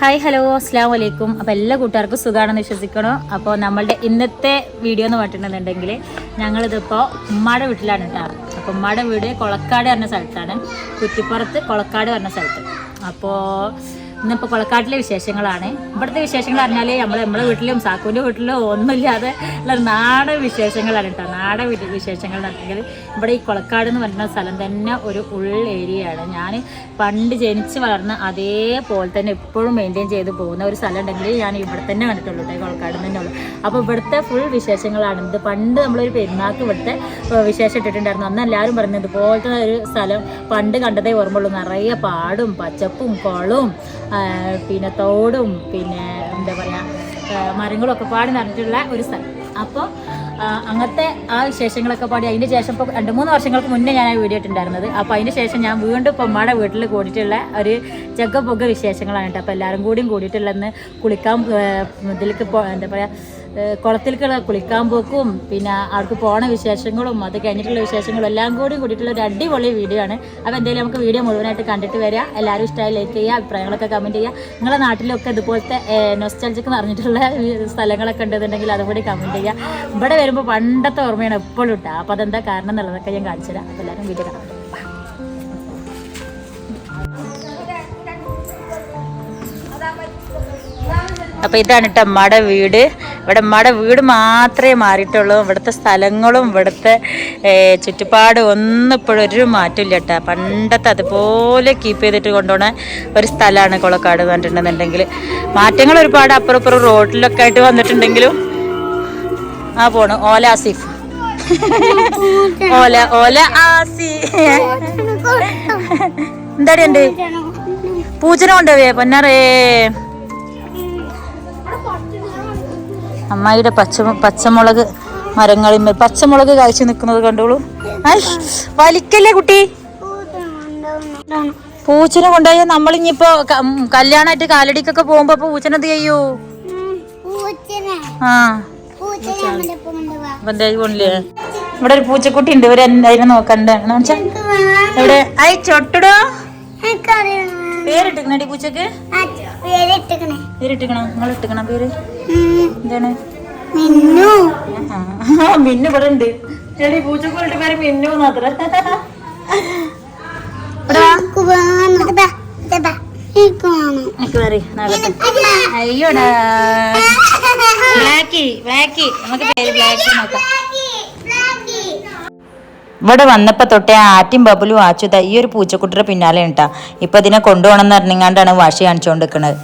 Hi hello അസ്സാം വലൈക്കും അപ്പോൾ എല്ലാ കൂട്ടുകാർക്കും സുഖമാണെന്ന് വിശ്വസിക്കണോ. അപ്പോൾ നമ്മളുടെ ഇന്നത്തെ വീഡിയോ എന്ന് പറഞ്ഞിട്ടുണ്ടെന്നുണ്ടെങ്കിൽ ഞങ്ങളിതിപ്പോൾ ഉമ്മാടെ വീട്ടിലാണ് കേട്ടോ അപ്പോൾ ഉമ്മാടെ വീട് കൊളക്കാട് പറഞ്ഞ സ്ഥലത്താണ്. കുറ്റിപ്പുറത്ത് കൊളക്കാട് പറഞ്ഞ സ്ഥലത്ത്. അപ്പോൾ ഇന്നിപ്പോൾ കൊളക്കാട്ടിലെ വിശേഷങ്ങളാണ്. ഇവിടുത്തെ വിശേഷങ്ങൾ പറഞ്ഞാൽ നമ്മൾ നമ്മളെ വീട്ടിലും സാക്കുവിന്റെ വീട്ടിലും ഒന്നുമില്ലാതെ ഉള്ള നാടൻ വിശേഷങ്ങളാണ് കേട്ടോ. നാടൻ വിശേഷങ്ങൾ എന്നുണ്ടെങ്കിൽ ഇവിടെ ഈ കൊളക്കാട് എന്ന് പറയുന്ന സ്ഥലം തന്നെ ഒരു ഉൾ ഏരിയയാണ്. ഞാൻ പണ്ട് ജനിച്ച് വളർന്ന അതേപോലെ തന്നെ എപ്പോഴും മെയിന്റെയിൻ ചെയ്ത് പോകുന്ന ഒരു സ്ഥലം ഉണ്ടെങ്കിൽ ഞാൻ ഇവിടെ തന്നെ കണ്ടിട്ടുള്ളൂ കേട്ടോ കൊളക്കാട് തന്നെ അപ്പോൾ ഇവിടുത്തെ ഫുൾ വിശേഷങ്ങളാണ്. ഇത് പണ്ട് നമ്മളൊരു പെരുന്നാൾക്ക് ഇവിടുത്തെ വിശേഷം ഇട്ടിട്ടുണ്ടായിരുന്നു. അന്ന് എല്ലാവരും പറഞ്ഞു ഇതുപോലത്തെ ഒരു സ്ഥലം പണ്ട് കണ്ടതേ ഓർമ്മയുള്ളൂ. നിറയെ പാടും പച്ചപ്പും കുളവും പിന്നെ തോടും പിന്നെ എന്താ പറയുക ഒക്കെ പാടി നിറഞ്ഞിട്ടുള്ള ഒരു സ്ഥലം. അപ്പോൾ അങ്ങനത്തെ ആ വിശേഷങ്ങളൊക്കെ പാടി അതിന്റെ ശേഷം ഇപ്പോൾ രണ്ട് മൂന്ന് വർഷങ്ങൾക്ക് മുന്നേ ഞാൻ ആ വീഡിയോ ഇട്ടുണ്ടായിരുന്നത് അപ്പോൾ അതിന്റെ ശേഷം ഞാൻ വീണ്ടും ഇപ്പോൾ അമ്മയുടെ വീട്ടിൽ കൂടിയിട്ടുള്ള ഒരു പൊഗ്ഗ വിശേഷങ്ങളാണ് കേട്ടോ. അപ്പോൾ എല്ലാവരും കൂടിയും കൂടിയിട്ടുള്ളന്ന് കുളിക്കാൻ ഇതിലേക്ക് എന്താ പറയുക കുളത്തിലേക്കുള്ള കുളിക്കാൻ പോക്കും പിന്നെ അവർക്ക് പോണ വിശേഷങ്ങളും അത് കഴിഞ്ഞിട്ടുള്ള വിശേഷങ്ങളും എല്ലാം കൂടി കൂടിയിട്ടുള്ള ഒരു അടിപൊളി വീഡിയോ ആണ്. അപ്പോൾ എന്തായാലും നമുക്ക് വീഡിയോ മുഴുവനായിട്ട് കണ്ടിട്ട് വരിക എല്ലാവരും ഇഷ്ടമായി ലൈക്ക് ചെയ്യുക അഭിപ്രായങ്ങളൊക്കെ കമന്റ് ചെയ്യുക. നിങ്ങളുടെ നാട്ടിലൊക്കെ ഇതുപോലത്തെ നൊസ്റ്റാൾജിക്ക് പറഞ്ഞിട്ടുള്ള സ്ഥലങ്ങളൊക്കെ ഉണ്ടെന്നുണ്ടെങ്കിൽ അതും കൂടി കമന്റ് ചെയ്യുക. ഇവിടെ വരുമ്പോൾ പണ്ടത്തെ ഓർമ്മയാണ് എപ്പോഴും ഇട്ടാ അപ്പോൾ അതെന്താ കാരണം എന്നുള്ളതൊക്കെ ഞാൻ കാണിച്ചു തരാം. അപ്പോൾ എല്ലാവരും വീഡിയോ കാണാം. അപ്പോൾ ഇതാണ് കേട്ടോ അമ്മയുടെ വീട്. ഇവിടെ നമ്മുടെ വീട് മാത്രമേ മാറിയിട്ടുള്ളൂ. ഇവിടുത്തെ സ്ഥലങ്ങളും ഇവിടുത്തെ ചുറ്റുപാടും ഒന്നും ഇപ്പോഴും ഒരു മാറ്റമില്ല കേട്ടോ. പണ്ടത്തെ അതുപോലെ കീപ്പ് ചെയ്തിട്ട് കൊണ്ടുപോണ ഒരു സ്ഥലമാണ് കുളക്കാട് എന്ന് പറഞ്ഞിട്ടുണ്ടെന്നുണ്ടെങ്കിൽ. മാറ്റങ്ങൾ ഒരുപാട് അപ്പുറം ഇപ്പുറം റോഡിലൊക്കെ ആയിട്ട് വന്നിട്ടുണ്ടെങ്കിലും. ആ പോണു. ഓല ആസിഫ്. ഓല ഓല ആസി എന്താടി ഉണ്ട്? പൂജന കൊണ്ടുപോയേ. പൊന്നാറേ. അമ്മായിയുടെ പച്ച പച്ചമുളക് മരങ്ങളിൽ പച്ചമുളക് കാഴ്ച നിൽക്കുന്നത് കണ്ടോളൂ. വലിക്കല്ലേ കുട്ടി? പൂച്ചനെ കൊണ്ടുപോയാൽ ഉം, കല്യാണമായിട്ട് കാലടിക്കൊക്കെ പോകുമ്പോ പൂച്ചനെ എന്ത് ചെയ്യൂ? ആ. ഇവിടെ ഒരു പൂച്ചക്കുട്ടി ഉണ്ട്. ഇവർ അതിനെ നോക്കണ്ട? എവിടെ? ഐ ചൊട്ടടോ. പേരിട്ടിക്കണടി പൂച്ചക്ക്? പേരിട്ടിക്കണ നിങ്ങൾ ഇട്ടിക്കണ പേര്? എന്താണ്? ആ, മിന്നു ഇവിടെ ഉണ്ട്. ചെടി പൂച്ചക്കുരുടെ പേര് മിന്നു മാത്രേ. അയ്യോടാ. ബ്ലാക്കി ബ്ലാക്കി നമുക്ക് പേര് ബ്ലാക്കി നോക്കാം. ഇവിടെ വന്നപ്പോൾ തൊട്ടേ ആറ്റും ബബുലും ആച്ചുത ഈ ഒരു പൂച്ചക്കുട്ടിയുടെ പിന്നാലെ ഉണ്ടാ ഇപ്പൊ ഇതിനെ കൊണ്ടുപോകണം എന്ന് അറിഞ്ഞാണ്ടാണ് വാശി കാണിച്ചുകൊണ്ട് നിൽക്കുന്നത്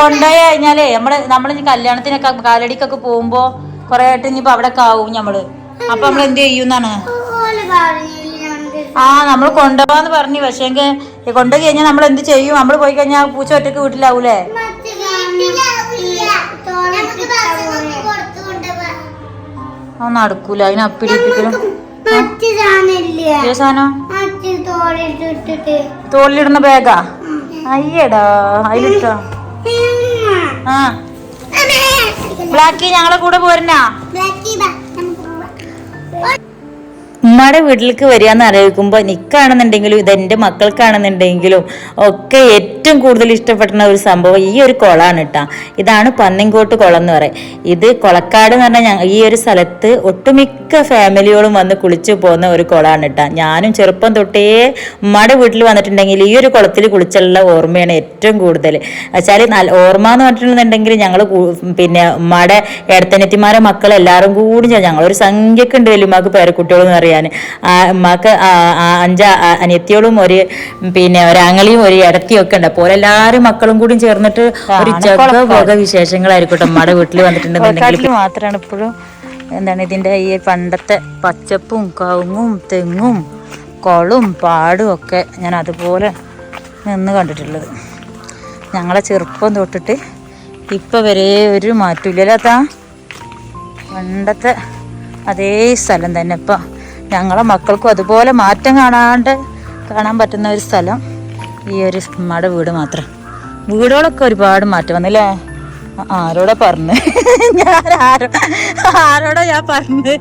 കൊണ്ടുപോയി കഴിഞ്ഞാലേ നമ്മൾ നമ്മൾ കല്യാണത്തിനൊക്കെ കാലടിക്കൊക്കെ പോകുമ്പോ കൊറേ ആയിട്ട് ഇനിയിപ്പോ അവിടെ ആവും നമ്മൾ അപ്പൊ നമ്മൾ എന്ത് ചെയ്യുന്നാണ്? ആ നമ്മൾ കൊണ്ടുപോവാന്ന് പറഞ്ഞു. പക്ഷേ കൊണ്ടുപോയി കഴിഞ്ഞാൽ നമ്മൾ എന്ത് ചെയ്യും? നമ്മൾ പോയി കഴിഞ്ഞാൽ പൂച്ച ഒറ്റയ്ക്ക് വീട്ടിലാവൂലേ? ആ നടക്കൂല. അതിന് അപ്പിടിപ്പിക്കലും. തോളിലിടുന്ന ബാഗാ? അയ്യടാ അതിലിട്ടോ. ആ. ബ്ലാക്കി ഞങ്ങളെ കൂടെ പോരണാ ഉമ്മയുടെ വീട്ടിലേക്ക് വരിക എന്ന് അറിയിക്കുമ്പോൾ നിൽക്കുകയാണെന്നുണ്ടെങ്കിലും ഇതെന്റെ മക്കൾക്കാണെന്നുണ്ടെങ്കിലും ഒക്കെ ഏറ്റവും കൂടുതൽ ഇഷ്ടപ്പെടുന്ന ഒരു സംഭവം ഈ ഒരു കുളമാണ് കേട്ടോ ഇതാണ് പന്നിങ്കോട്ട് കുളം എന്ന് പറയും. ഇത് കുളക്കാട് എന്ന് പറഞ്ഞാൽ ഈ ഒരു സ്ഥലത്ത് ഒട്ടുമിക്ക ഫാമിലിയോടും വന്ന് കുളിച്ചു പോകുന്ന ഒരു കുളമാണ് കേട്ടോ ഞാനും ചെറുപ്പം തൊട്ടേ ഉമ്മയുടെ വീട്ടിൽ വന്നിട്ടുണ്ടെങ്കിൽ ഈ ഒരു കുളത്തിൽ കുളിച്ചുള്ള ഓർമ്മയാണ് ഏറ്റവും കൂടുതൽ. വെച്ചാൽ ഓർമ്മ എന്ന് പറഞ്ഞിട്ടുണ്ടെങ്കിൽ ഞങ്ങൾ പിന്നെ ഉമ്മയുടെ ഏടത്തനത്തിമാരെ മക്കൾ എല്ലാവരും കൂടി ഞങ്ങളൊരു സംഖ്യക്ക് ഉണ്ട് വലിയമ്മക്ക് പേരക്കുട്ടികളും എന്ന് പറയാൻ ഉമ്മാക്ക് അഞ്ച് അനിയത്തിയോളും ഒരു പിന്നെ ഒരാങ്ങളിയും ഒരു ഇടത്തിയൊക്കെ ഉണ്ട്. എല്ലാവരും മക്കളും കൂടി ചേർന്നിട്ട് ഒരു ജഗ വക വിശേഷങ്ങളായിരിക്കട്ടെ ഉമ്മയുടെ വീട്ടിൽ വന്നിട്ടുണ്ടെന്നുണ്ടെങ്കിൽ മാത്രമാണ് ഇപ്പോഴും. എന്താണ് ഇതിന്റെ ഈ പണ്ടത്തെ പച്ചപ്പും കവുങ്ങും തെങ്ങും കുളവും പാടും ഒക്കെ ഞാൻ അതുപോലെ നിന്ന് കണ്ടിട്ടുള്ളത്. ഞങ്ങളെ ചെറുപ്പം തൊട്ടിട്ട് ഇപ്പം വരെ ഒരു മാറ്റമില്ലല്ലാത്ത പണ്ടത്തെ അതേ സ്ഥലം തന്നെ ഇപ്പം. ഞങ്ങളെ മക്കൾക്കും അതുപോലെ മാറ്റം കാണാണ്ട് കാണാൻ പറ്റുന്ന ഒരു സ്ഥലം ഈ ഒരു ഉമ്മയുടെ വീട് മാത്രം. വീടുകളൊക്കെ ഒരുപാട് മാറ്റം വന്നില്ലേ? ആരോടാ പറഞ്ഞ്? ഞാൻ ആരോ ആരോടാ ഞാൻ പറഞ്ഞ്?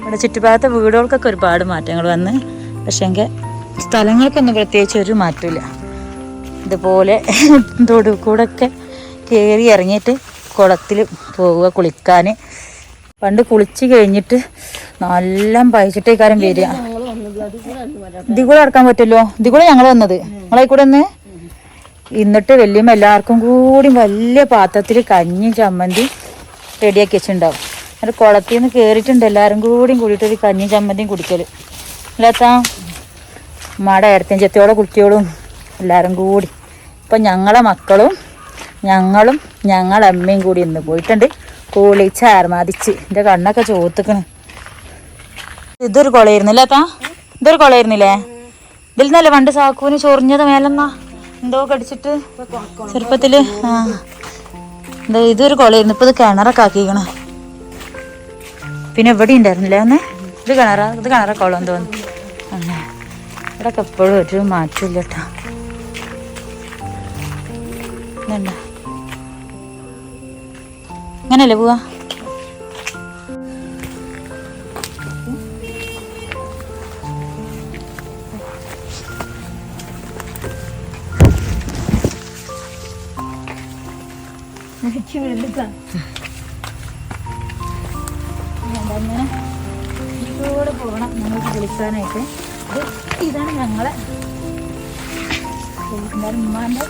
ഇവിടെ ചുറ്റുഭാഗത്തെ വീടുകൾക്കൊക്കെ ഒരുപാട് മാറ്റങ്ങൾ വന്ന്. പക്ഷേങ്കിൽ സ്ഥലങ്ങൾക്കൊന്നും പ്രത്യേകിച്ച് ഒരു മാറ്റമില്ല ഇതുപോലെ തൊടു കൂടെ ഒക്കെ കയറി ഇറങ്ങിയിട്ട് കുളത്തിൽ പോവുക കുളിക്കാൻ. പണ്ട് കുളിച്ച് കഴിഞ്ഞിട്ട് നല്ല പയച്ചിട്ടേ കാരം വരിക. ഇതിൽ കൂടെ നടക്കാൻ പറ്റുമല്ലോ? കൂടെ ഞങ്ങൾ വന്നത്. നിങ്ങളെ കൂടെ ഒന്ന് എന്നിട്ട് വലിയ എല്ലാവർക്കും കൂടി വലിയ പാത്രത്തിൽ കഞ്ഞി ചമ്മന്തി റെഡിയാക്കി വെച്ചിട്ടുണ്ടാവും. എന്നിട്ട് കുളത്തിൽ നിന്ന് കയറിയിട്ടുണ്ട് എല്ലാവരും കൂടിയും കൂടിയിട്ട് ഒരു കഞ്ഞി ചമ്മന്തിയും കുടിക്കൽ അല്ലാത്താ ഉമ്മയുടെ ഏടത്തഞ്ചത്തോടെ കുട്ടിയോളും എല്ലാവരും കൂടി. ഇപ്പം ഞങ്ങളെ മക്കളും ഞങ്ങളും ഞങ്ങളമ്മയും കൂടി ഇന്ന് പോയിട്ടുണ്ട്. കുളിച്ച് ആർമാദിച്ച് എന്റെ കണ്ണൊക്കെ ചോത്തിക്കണ് ഇതൊരു കുളയായിരുന്നില്ല താ ഇതൊരു കൊളയായിരുന്നില്ലേ ഇതിൽ നിന്നല്ലേ പണ്ട് സാക്കൂന് ചൊറിഞ്ഞത് മേലെന്നാ എന്തോ കടിച്ചിട്ട് ചെറുപ്പത്തിൽ. എന്താ ഇതൊരു കൊളയായിരുന്നു ഇപ്പൊ ഇത് കിണറൊക്കെ ആക്കിക്കണ പിന്നെ ഇവിടെ ഉണ്ടായിരുന്നില്ലേ അന്ന്? ഇത് കിണറ? ഇത് കിണറ കുളം തോന്നുന്നു അങ്ങനെ. എപ്പോഴും ഒരു മാറ്റമില്ല കേട്ടോ ഇങ്ങനല്ലേ പോവാ? അങ്ങനെ ഇതിലൂടെ പോകണം. ഞങ്ങൾക്ക് വിളിക്കാനായിട്ട്. ഇത് ഇതാണ് ഞങ്ങളെ എന്തായാലും ഉമ്മാന്റെ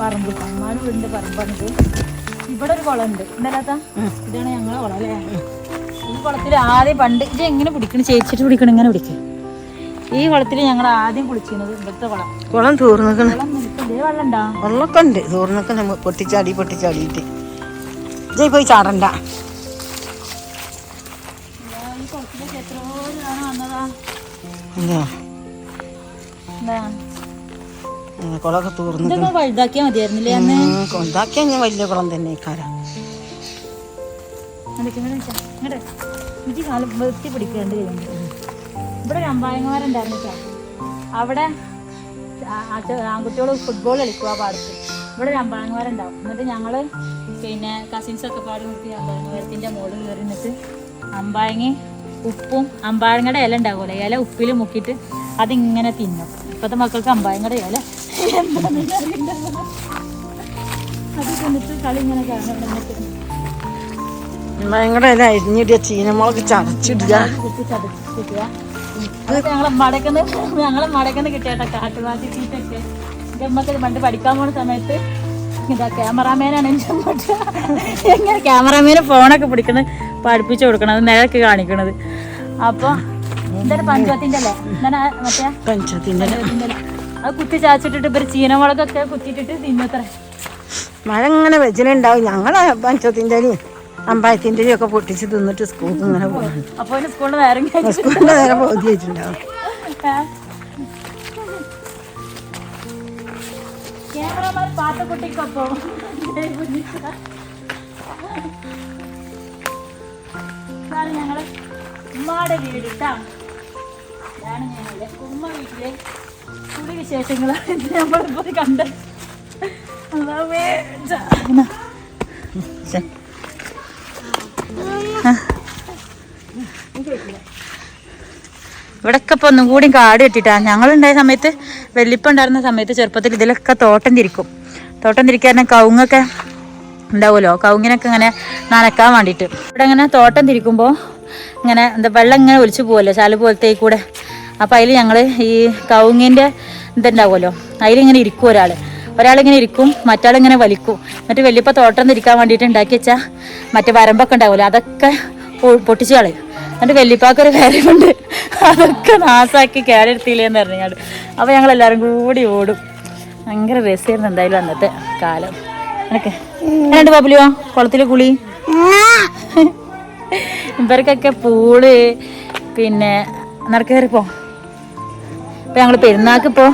പറമ്പ്. ഉമ്മാന്റെ വീടിന്റെ പറമ്പാണിത് ഇവിടെ ഒരു കുളമുണ്ട്. ഉണ്ടല്ലാത്ത ഇതാണ് ഞങ്ങളെ കുളം അല്ലേ? ഈ കുളത്തിൽ ആദ്യം പണ്ട് ഇത് എങ്ങനെ പിടിക്കണം? ചേച്ചിട്ട് പിടിക്കണം. ഇങ്ങനെ പിടിക്കും. ഈ കുളത്തിൽ ഞങ്ങൾ ആദ്യം കുളിച്ചിരുന്നത് ഇവിടുത്തെ കുളം. കുളം തൂർന്നിക്കണ്. വെള്ളം ഉണ്ടോ വെള്ളമൊക്കെ ഉണ്ട്. തൂർന്നൊക്കെ നമ്മൾ പൊട്ടിച്ചാടി പൊട്ടിച്ചാടിയിട്ട്. ഇതേ പോയി ചാടണ്ട. കുളമൊക്കെ തീർന്നു ഇതൊക്കെ വലുതാക്കിയാൽ മതിയായിരുന്നില്ലേ അന്ന് ഞാൻ വലിയ കുളം തന്നെ കാരം ഇങ്ങോട്ട് ഇങ്ങോട്ട് ഇങ്ങോട്ട് എനിക്ക് കാലം വെത്തി പിടിക്കേണ്ടി വരുന്നുണ്ട് ഇവിടെ ട്ടോ. അവിടെ ആൺകുട്ടികൾ ഫുട്ബോൾ കളിക്കുക പാടത്ത് ഇവിടെ ഒരു അമ്പായങ്ങന്മാരുണ്ടാവും എന്നിട്ട് ഞങ്ങൾ പിന്നെ കസിൻസ് ഒക്കെ പാടി നിർത്തി അമ്പായങ്ങത്തിന്റെ മോൾ കയറി നിന്നിട്ട് അമ്പായങ്ങി ഉപ്പും അമ്പായങ്ങയുടെ ഇല ഉണ്ടാകുമല്ലോ ഇല ഉപ്പിൽ മുക്കിയിട്ട് അതിങ്ങനെ തിന്നും. ഇപ്പോഴത്തെ മക്കൾക്ക് അമ്പായങ്ങയുടെ ഇല. അത് തിന്നിട്ട് കളി ഇങ്ങനെ ഭയങ്കര ഇല അരിഞ്ഞിടുക ചീനമുളക് ചതച്ചിടുക. അതൊക്കെ ഞങ്ങളെ മടക്കുന്ന ഞങ്ങളെ മടക്കുന്ന കിട്ടിയാട്ടോ കാട്ടുവാസി തീറ്റൊക്കെ എന്റെ അമ്മയ്ക്ക് പണ്ട് പഠിക്കാൻ പോണ സമയത്ത് ഇതാ ക്യാമറാമാനാണ് എന്റെ അമ്മ എങ്ങനെ ക്യാമറാമാന് ഫോണൊക്കെ പിടിക്കുന്നത് പഠിപ്പിച്ചു കൊടുക്കണത് നിലയ്ക്ക് കാണിക്കണത്. അപ്പോൾ പഞ്ചായത്തിന്റെ അല്ലേ? മറ്റേ. പഞ്ചായത്തിന്റെ അല്ലേ? അത് കുത്തി ചാച്ചിട്ടിട്ട് ഇവർ ചീനമുളകൊക്കെ കുത്തിയിട്ടിട്ട് തിന്നത്ര മഴ ഇങ്ങനെ വെച്ചിട്ടുണ്ടാവും ഞങ്ങളെ പഞ്ചത്തിന്റെ അമ്പായത്തിന്റെയും അമ്പായത്തിന്റെ ഒക്കെ പൊട്ടിച്ച് തിന്നിട്ട് സ്കൂളിൽ ഇങ്ങനെ പോകും അപ്പോൾ സ്കൂളിൽ നേരം സ്കൂളിൽ നേരെ ബോധി വെച്ചിട്ടുണ്ടാവും. ക്യാമറമാൻ പാത്തക്കുട്ടിക്കൊപ്പോ ഇതാണ് ഞങ്ങൾ ഉമ്മയുടെ വീട് ഇതാണ് ഇതാണ് ഞങ്ങളുടെ ഉമ്മ വീട്ടിലെ കുടി വിശേഷങ്ങളാണ് ഇത് നമ്മളിപ്പോൾ കണ്ട്. ഇവിടൊക്കെ ഇപ്പൊ ഒന്നും കൂടി കാട് കെട്ടിട്ടാ. ഞങ്ങളുണ്ടായ സമയത്ത് വെല്ലിപ്പ ഉണ്ടായിരുന്ന സമയത്ത് ചെറുപ്പത്തിൽ ഇതിലൊക്കെ തോട്ടം തിരിക്കും. തോട്ടം തിരിക്കാൻ കവുങ്ങൊക്കെ ഉണ്ടാവുമല്ലോ. കവുങ്ങിനൊക്കെ ഇങ്ങനെ നനക്കാൻ വേണ്ടിയിട്ട്. ഇവിടെ ഇങ്ങനെ തോട്ടം തിരിക്കുമ്പോൾ ഇങ്ങനെ എന്താ വെള്ളം ഇങ്ങനെ ഒലിച്ചു പോകുമല്ലോ ചാൽ പോലത്തെ കൂടെ. അപ്പം അതിൽ ഞങ്ങൾ ഈ കവുങ്ങിന്റെ ഇതുണ്ടാവുമല്ലോ. അതിലിങ്ങനെ ഇരിക്കും ഒരാൾ ഒരാളിങ്ങനെ ഇരിക്കും മറ്റാളിങ്ങനെ വലിക്കും. എന്നിട്ട് വലിയപ്പോൾ തോട്ടം തിരിക്കാൻ വേണ്ടിയിട്ട് ഉണ്ടാക്കി വെച്ചാൽ മറ്റേ വരമ്പൊക്കെ ഉണ്ടാവുമല്ലോ അതൊക്കെ പൊട്ടിച്ചു കളയും. എന്നിട്ട് വെല്ലിപ്പാക്കൊരു കാര്യമുണ്ട് അതൊക്കെ നാസാക്കി കയറെടുത്തില്ലേന്ന് പറഞ്ഞാൽ അപ്പോൾ ഞങ്ങൾ എല്ലാവരും കൂടി ഓടും. ഭയങ്കര രസമായിരുന്നു എന്തായാലും അന്നത്തെ കാലം. എനിക്ക് രണ്ട് പബ്ലിയോ? കുളത്തിൽ കുളി. ഇവർക്കൊക്കെ പൂൾ. പിന്നെ നടക്കേറിപ്പോ ഇപ്പൊ ഞങ്ങൾ പെരുന്നാക്കിപ്പോ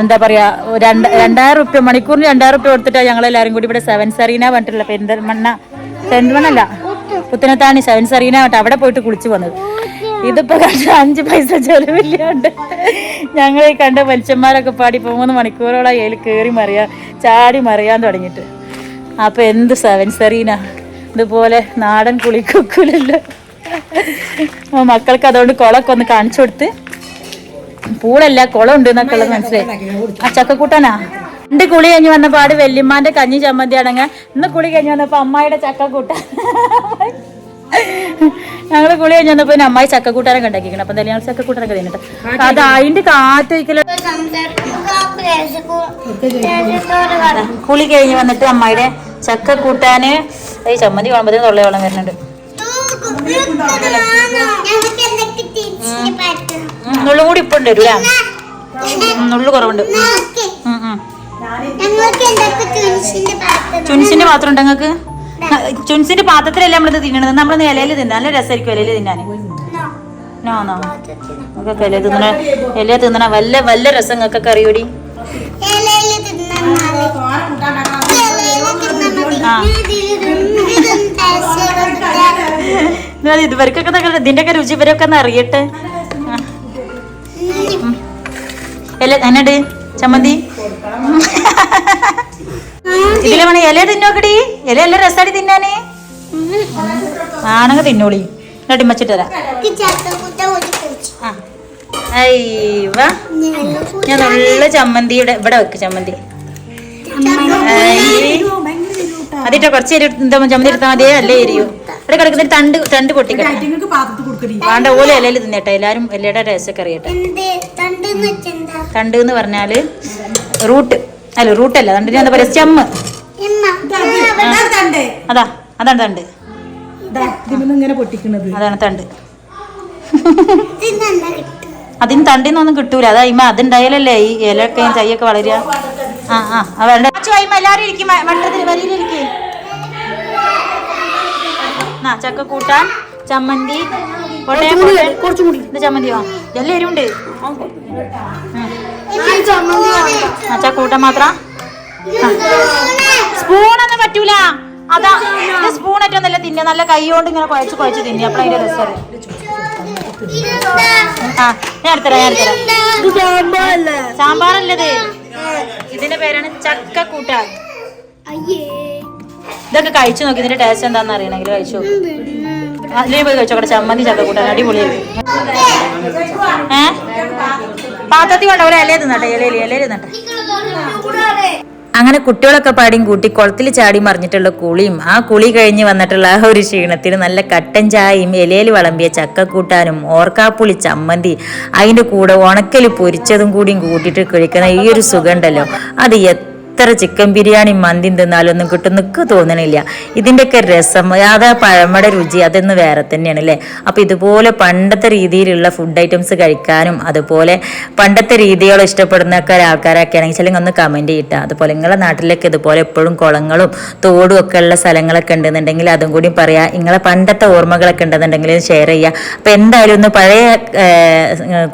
എന്താ പറയാ രണ്ട് രണ്ടായിരം റുപ്യ മണിക്കൂറിന് രണ്ടായിരം റുപ്യ കൊടുത്തിട്ടാ ഞങ്ങൾ എല്ലാവരും കൂടി ഇവിടെ സെവൻ സെറീന പറഞ്ഞിട്ടുള്ള പെരിന്തൽമണ്ണ. പെരിന്തൽമണ്ണല്ല പുത്തനത്താണി സെവൻ സെറീന പറഞ്ഞിട്ട് അവിടെ പോയിട്ട് കുളിച്ചു വന്നത്. ഇതിപ്പോ കണ്ട അഞ്ച് പൈസ ചെലവില്ലാണ്ട് ഞങ്ങൾ ഈ കണ്ട മനുഷ്യന്മാരൊക്കെ പാടി മൂന്ന് മണിക്കൂറോളം അതിൽ കയറി മറിയാ ചാടി മറിയാൻ തുടങ്ങിയിട്ട്. അപ്പൊ എന്ത് സെവൻ സെറീന? ഇതുപോലെ നാടൻ കുളിക്കൊക്കില്ലല്ലോ മക്കൾക്ക് അതുകൊണ്ട് കുളമൊക്കെ ഒന്ന് കാണിച്ചു കൊടുത്ത്. പൂളല്ല കുളം ഉണ്ട് എന്നൊക്കെ ഉള്ളത് മനസ്സിലായി. ആ ചക്കക്കൂട്ടനാ? രണ്ട് കുളി കഴിഞ്ഞ് വന്ന പാട് വല്യമ്മാന്റെ കഞ്ഞി ചമ്മന്തി ആണെങ്കിൽ ഇന്ന് കുളി കഴിഞ്ഞ് വന്നപ്പോ അമ്മായിയുടെ ചക്കക്കൂട്ടാൻ ഞങ്ങൾ കുളി കഴിഞ്ഞ് വന്നപ്പോ പിന്നെ അമ്മായി ചക്കക്കൂട്ടാനൊക്കെ ഉണ്ടാക്കിക്കണം അപ്പൊ എന്തായാലും ഞങ്ങൾ ചക്കക്കൂട്ടാനൊക്കെ തിന്നിട്ട്. അത് അതിന്റെ കാറ്റ് വയ്ക്കല കുളി കഴിഞ്ഞ് വന്നിട്ട് അമ്മായിയുടെ ചക്കക്കൂട്ടാന് ഈ ചമ്മന്തി കാണുമ്പോഴത്തേക്കും തൊള്ളി വെള്ളം വരുന്നുണ്ട്. നുള്ളും കൂടി ഇപ്പൊ ഉണ്ട് അല്ലേ നുള്ളു കുറവുണ്ട്. ചുൻസിന്റെ പാത്രം ഉണ്ട് നിങ്ങൾക്ക്? ചുൻസിന്റെ പാത്രത്തിലല്ലേ നമ്മളിത് തിന്നണത്? നമ്മൾ ഇലയിൽ തിന്നാൻ നല്ല രസമായിരിക്കും ഇലയിൽ തിന്നാൻ. No no. നമുക്കൊക്കെ ഇല തിന്നണ ഇല തിന്നണ വല്ല വല്ല രസം നിങ്ങൾക്കൊക്കെ അറിയൂടി? ഇത് ഇതുവരെക്കൊക്കെ ഇതൊക്കെ ഇതിന്റെ ഒക്കെ രുചി ഇവരൊക്കെ ഒന്ന് അറിയട്ടെ. ഇല എന്നട്? ചമ്മന്തി? ഇതിലെ വേണേ ഇല തിന്നോക്കടി. ഇല എല്ലാം രസാടി തിന്നാനേ. ആണെങ്കിൽ തിന്നോളി. എന്നിട്ട് മച്ചിട്ട് തരാം ആ. അയ്യവ ഞാൻ നല്ല ചമ്മന്തിയുടെ ഇവിടെ വെക്ക് ചമ്മന്തി. അതിട്ടോ കുറച്ച് എരി ചമ്മന്തി എടുത്താൽ മതിയേ? അല്ലേ എരിയോ ഇവിടെ കിടക്കുന്ന തണ്ട് തണ്ട് പൊട്ടിക്കട്ടെ. വേണ്ട ഓല ഇലയിൽ തിന്നട്ടെ. എല്ലാരും ഇലയുടെ ടേസ്റ്റൊക്കെ അറിയട്ടെ. തണ്ട് എന്ന് പറഞ്ഞാൽ റൂട്ട്. അല്ല റൂട്ടല്ല. തണ്ടിന് എന്താ പറയാ സ്റ്റെമ്മ്. അതാ അതാണ് തണ്ട്. അതാണ് തണ്ട്. അതിന് തണ്ടിന്നൊന്നും കിട്ടൂല. അതാ ഇമ്മ അതുണ്ടായാലല്ലേ ഈ ഇലയൊക്കെ ചൈയൊക്കെ വളരുക ആ ആ അവരുടെ വേണ്ട എല്ലാരും ഇരിക്കും വട്ടത്തിൽ വരിയിലിരിക്കും ആ ചക്ക കൂട്ടാൻ ചമ്മന്തി. ചമ്മന്തിയോ എല്ലാം എരിവുണ്ട് ആ ചക്കൂട്ടൻ മാത്രം? സ്പൂണൊന്നും പറ്റൂല. അതാ സ്പൂൺ ഏറ്റവും തിന്ന. നല്ല കൈ കൊണ്ട് ഇങ്ങനെ കുഴച്ച് കുഴച്ച് തിന്നി. അപ്പോൾ അതിന്റെ രസം. ആ ഞാൻ എടുത്തരാം ഞാൻ എടുത്തരാം സാമ്പാറല്ലത്. ഇതിന്റെ പേരാണ് ചക്ക കൂട്ടാൻ. ഇതൊക്കെ കഴിച്ചു നോക്കി. ഇതിന്റെ ടേസ്റ്റ് എന്താണെന്ന് അറിയണമെങ്കിൽ കഴിച്ചു അതിലേ പോയി കഴിച്ചോക്കട്ടെ ചമ്മന്തി ചക്ക കൂട്ടാൻ ഏ? പാത്രത്തിൽ കൊണ്ട ഒരു ഇല തിന്നട്ടെ ഇലയിൽ ഇലയിൽ തിന്നട്ടെ. അങ്ങനെ കുട്ടികളൊക്കെ പാടിയും കൂട്ടി കുളത്തിൽ ചാടി മറിഞ്ഞിട്ടുള്ള കുളിയും ആ കുളി കഴിഞ്ഞ് വന്നിട്ടുള്ള ആ ഒരു ക്ഷീണത്തിന് നല്ല കട്ടൻ ചായയും ഇലയിൽ വിളമ്പിയ ചക്കക്കൂട്ടാനും ഓർക്കാപ്പുളി ചമ്മന്തി അതിന്റെ കൂടെ ഉണക്കൽ പൊരിച്ചതും കൂടിയും കൂട്ടിയിട്ട് കഴിക്കുന്ന ഈ ഒരു സുഖമുണ്ടല്ലോ അത് എത്ര ചിക്കൻ ബിരിയാണി മന്തി തിന്നാലൊന്നും കിട്ടും നിൽക്ക് തോന്നണില്ല. ഇതിന്റെയൊക്കെ രസം അത് പഴമയുടെ രുചി അതൊന്ന് വേറെ തന്നെയാണ് അല്ലേ? അപ്പോൾ ഇതുപോലെ പണ്ടത്തെ രീതിയിലുള്ള ഫുഡ് ഐറ്റംസ് കഴിക്കാനും അതുപോലെ പണ്ടത്തെ രീതികൾ ഇഷ്ടപ്പെടുന്നൊക്കെ ആൾക്കാരൊക്കെ ആണെങ്കിൽ ചില ഒന്ന് കമന്റ് ചെയ്യട്ടെ അതുപോലെ നിങ്ങളുടെ നാട്ടിലൊക്കെ ഇതുപോലെ എപ്പോഴും കുളങ്ങളും തോടും ഒക്കെ ഉള്ള സ്ഥലങ്ങളൊക്കെ ഉണ്ടെന്നുണ്ടെങ്കിൽ അതും കൂടി പറയാം. നിങ്ങളെ പണ്ടത്തെ ഓർമ്മകളൊക്കെ ഉണ്ടെന്നുണ്ടെങ്കിൽ ഷെയർ ചെയ്യുക അപ്പോൾ എന്തായാലും ഒന്ന് പഴയ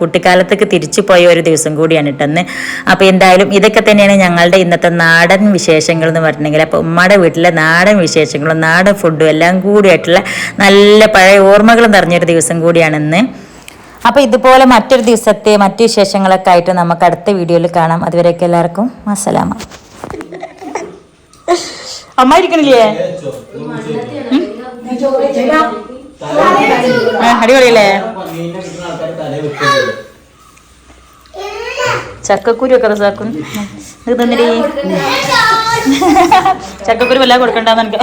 കുട്ടിക്കാലത്തേക്ക് തിരിച്ചു പോയ ഒരു ദിവസം കൂടിയാണ് ഇട്ടെന്ന് അപ്പോൾ എന്തായാലും ഇതൊക്കെ തന്നെയാണ് ഞങ്ങളുടെ ഇന്നത്തെ നാടൻ വിശേഷങ്ങൾ എന്ന് പറഞ്ഞിട്ടുണ്ടെങ്കിൽ അപ്പോൾ ഉമ്മയുടെ വീട്ടിലെ നാടൻ വിശേഷങ്ങളും നാടൻ ഫുഡും എല്ലാം കൂടിയായിട്ടുള്ള നല്ല പഴയ ഓർമ്മകൾ നിറഞ്ഞൊരു ദിവസം കൂടിയാണെന്ന്. അപ്പോൾ ഇതുപോലെ മറ്റൊരു ദിവസത്തെ മറ്റു വിശേഷങ്ങളൊക്കെ ആയിട്ട് നമുക്ക് അടുത്ത വീഡിയോയിൽ കാണാം. അതുവരെയൊക്കെ എല്ലാവർക്കും അസ്സലാമ അമ്മ ഇരിക്കണില്ലേ? അടിപൊളിയല്ലേ? ചക്കക്കുരു ഒക്കെ റസാക്കും ഇത് തന്നിട്ട് ചക്കക്കുരു വല്ല കൊടുക്കണ്ടെന്ന് എനിക്ക്.